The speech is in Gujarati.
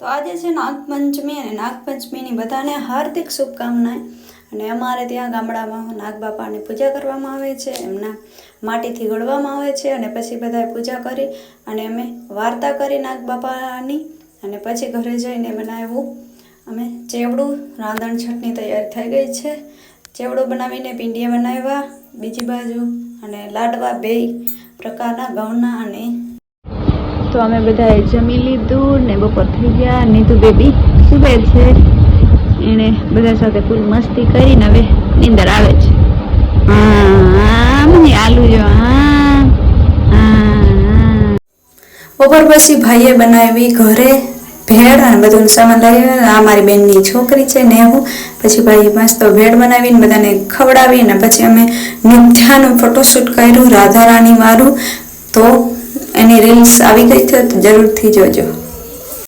તો આજે છે નાગપંચમી અને નાગપંચમીની બધાને હાર્દિક શુભકામનાએ અને અમારે ત્યાં ગામડામાં નાગબાપાની પૂજા કરવામાં આવે છે, એમના માટીથી ગળવામાં આવે છે અને પછી બધાએ પૂજા કરી અને અમે વાર્તા કરી નાગબાપાની અને પછી ઘરે જઈને બનાવ્યું. અમે ચેવડું રાંધણ છટની તૈયારી થઈ ગઈ છે. ચેવડો બનાવીને પીંડિયા બનાવ્યા. બીજી બાજુ અને લાડવા બેય પ્રકારના, ઘઉંના અને તો અમે બધાએ જમી લીધું ને બપોર થઈ ગયા. નીતુ બેબી સુબે છે. એણે બધા સાથે ફૂલ મસ્તી કરીને હવે નીંદર આવે છે. આલુ જો બપોર પછી ભાઈએ બનાવી ઘરે ભેળ અને બધું સામાન લાવ્યો આ મારી બેનની છોકરી છે ને હું. પછી ભાઈ મસ્ત ભેળ બનાવીને બધાને ખવડાવી અને પછી અમે નિત્યાનું ફોટોશૂટ કર્યું રાધા રાણી મારું. તો એની રીલ્સ આવી ગઈ છે તો જરૂરથી જોજો.